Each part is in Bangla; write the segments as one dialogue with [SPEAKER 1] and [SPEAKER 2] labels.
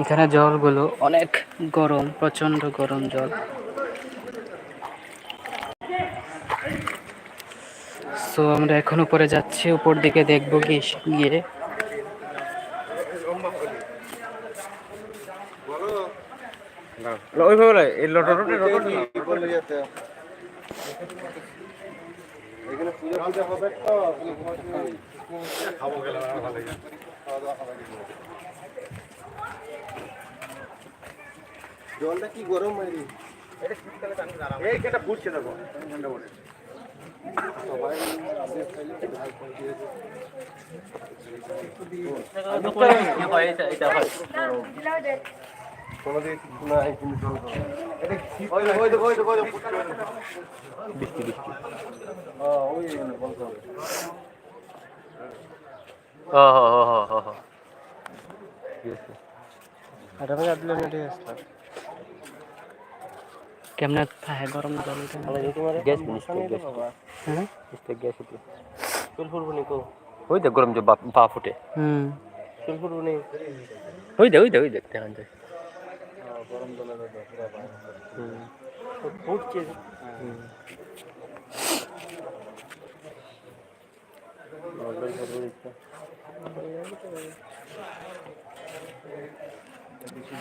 [SPEAKER 1] এখানে জলগুলো অনেক গরম প্রচণ্ড গরম জল। সো আমরা এখন উপরে যাচ্ছি উপর দিকে দেখব গিয়ে। গিয়ে
[SPEAKER 2] ওইভাবে এই
[SPEAKER 3] জলটা কি গরম
[SPEAKER 2] এই কেটা ফুটছে দেখো ঠান্ডা করে।
[SPEAKER 3] সবাই কোনোদিন নাই কিন্তু জল গরম। ওই দেখো, ওই দেখো, ওই দেখো, ওই দেখো, ফুটছে, ওই দেখো। হ্যাঁ, ওই মানে বলতে হবে।
[SPEAKER 1] কেমনে থাকে গরম জল এটা? হ্যাঁ?
[SPEAKER 2] ওই দেখ গরম যে বাপ পা ফুটে।
[SPEAKER 1] হুম।
[SPEAKER 2] ওই দে ওই দে ওই দেখ দেখান যায়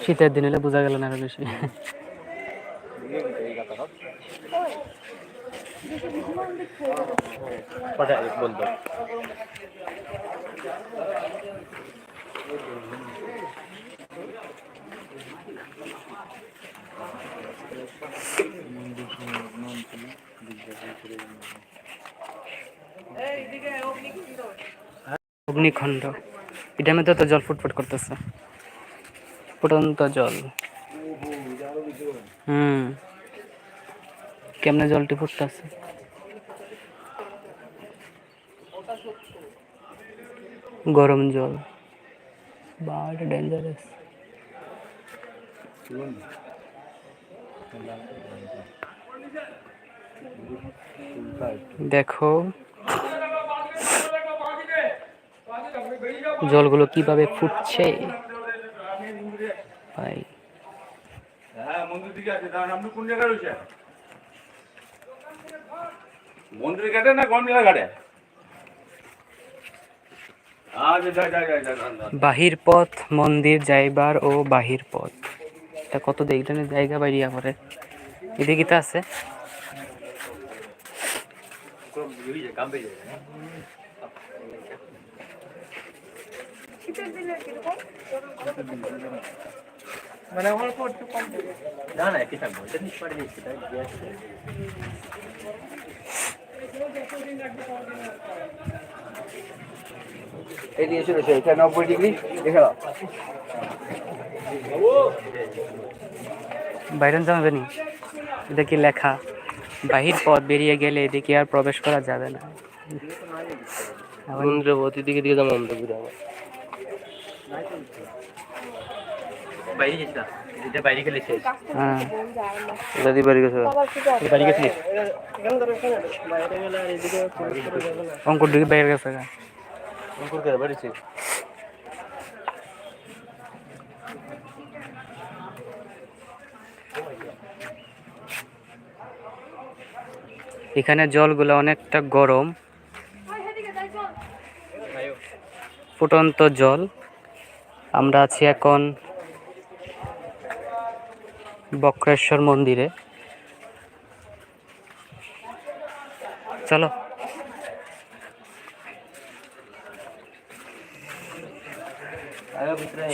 [SPEAKER 1] শীতের দিন হলে বোঝা গেল না আরও বেশি। অগ্নিখণ্ড। এটার মধ্যে তো জল ফুটফুট করতেছে। ফুটন্ত জল। হুম। কেমনে জলটি ফুটতেছে? গরম জল। বা ডেঞ্জারাস দেখো, জলগুলো কীভাবে ফুটছে? ভাই।
[SPEAKER 4] হ্যাঁ মন্দির দিকে আছে কোন জায়গায় মন্দিরের ঘাটে না গমলা ঘাটে? যা যা যা যা যা, যা।
[SPEAKER 1] বাহির পথ মন্দির যাইবার ও বাহির পথ। এটা কত দেখলেন জায়গা বাইরিয়া করে এদিকে তো আছে।
[SPEAKER 2] না না কি থাকব। এটা পাড়ে দিচ্ছি তাই গ্যাস
[SPEAKER 3] এই দিয়ে শুরু এটা নব্বই ডিগ্রি দেখে নাও।
[SPEAKER 1] বাইরন যাবে নি এটা কি লেখা? বাহির পথ বেরিয়ে গেলে এদিকে আর প্রবেশ করা যাবে না।
[SPEAKER 2] মন্দিরের দিকে দিকে যাব আমরা ঘুরে আবার বাইরে গেছি না এটা বাইরে গেলে শেষ।
[SPEAKER 1] হ্যাঁ।
[SPEAKER 2] গেছে
[SPEAKER 1] অঙ্কুর দিকে বাইরে গেছে।
[SPEAKER 2] অঙ্কুর কে বাড়ি
[SPEAKER 1] এখানে জলগুলো অনেকটা গরম। ফুটন্ত জল। আমরা আছি এখন বক্রেশ্বর মন্দিরে। চলো।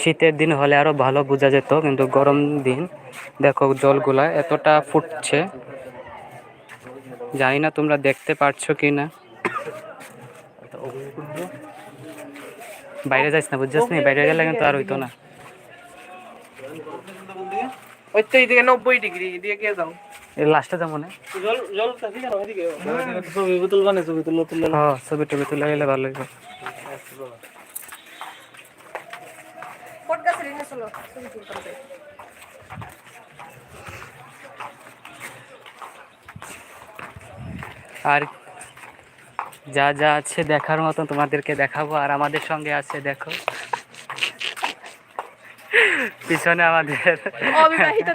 [SPEAKER 1] শীতের দিন হলে আরও ভালো বোঝা যেত, কিন্তু গরম দিন, দেখো জলগুলা এতটা ফুটছে। জানি না তোমরা দেখতে পারছ কি না বাইরে যাইস না, বুঝছিস নি? বাইরে গেলে কিন্তু আর হইতো না।
[SPEAKER 5] ওই তো এইদিকে নব্বই ডিগ্রি এদিকে কে যাও।
[SPEAKER 1] এই লাস্টে যাব না?
[SPEAKER 2] জল জল থাকি কেন এদিকে ছবি ছবি
[SPEAKER 1] হ্যাঁ ছবি টবি তুলে গেলে ভালো। আর যা যা আছে দেখার মতন তোমাদেরকে দেখাবো আর আমাদের সঙ্গে আছে দেখো। পিছনে আমাদের
[SPEAKER 5] অবিবাহিত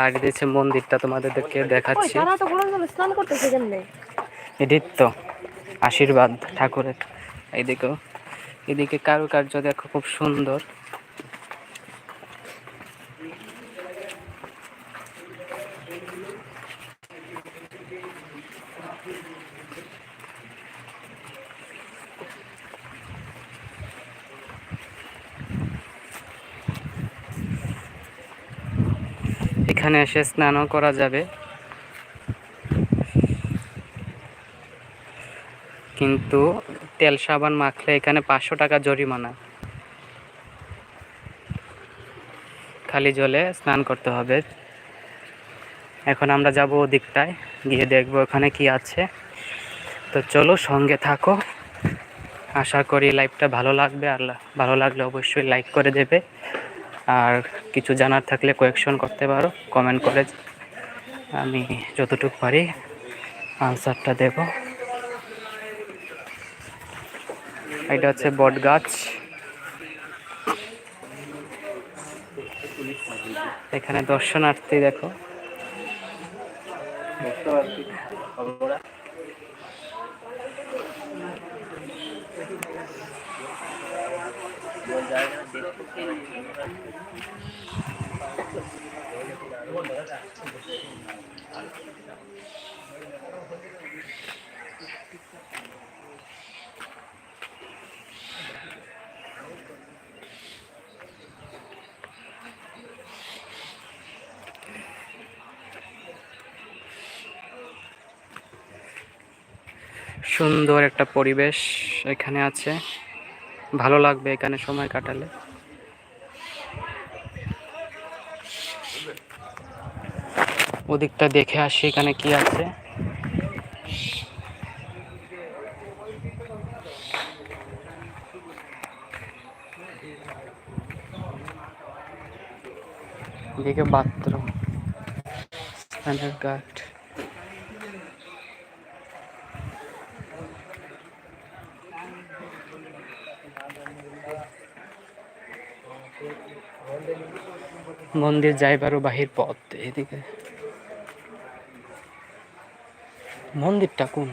[SPEAKER 1] আর দিয়েছে মন্দিরটা তোমাদেরকে দেখাচ্ছি।
[SPEAKER 5] তো স্নান করতেছে কেমনে?
[SPEAKER 1] এটির তো আশীর্বাদ ঠাকুরের। এইদিকেও এদিকে কারুকার্য দেখো খুব সুন্দর। এখানে এসে স্নানও করা যাবে। কিন্তু তেল সাবান মাখলে এখানে পাঁচশো টাকা জরিমানা। খালি জলে স্নান করতে হবে। এখন আমরা যাব ওদিকটায়, গিয়ে দেখব ওখানে কি আছে। তো চলো সঙ্গে থাকো। আশা করি লাইভটা ভালো লাগবে, আর ভালো লাগলে অবশ্যই লাইক করে দেবে। আর কিছু জানার থাকলে কোয়েকশন করতে পারো কমেন্ট করে আমি যতটুকু পারি আনসারটা দেবো। এটা হচ্ছে বট গাছ। এখানে দর্শনার্থী দেখো। সুন্দর একটা পরিবেশ এখানে আছে। ভালো লাগবে এখানে সময় কাটালে। ওদিকটা দেখে আসি এখানে কি আছে। এদিকে বাথরুম স্নানের ঘাট মন্দির যাইবারও বাহির পথ এদিকে মন্দিরটা কোন?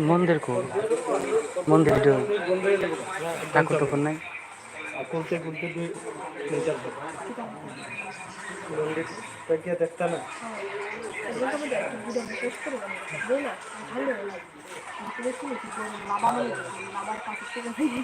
[SPEAKER 1] মন্দির? কোন? মন্দির ঠাকুর টুকুর নাই?
[SPEAKER 2] খুলতে খুলতে দুই তিন চার মন্দিরটা গিয়ে দেখতে না?
[SPEAKER 5] বাবার থেকে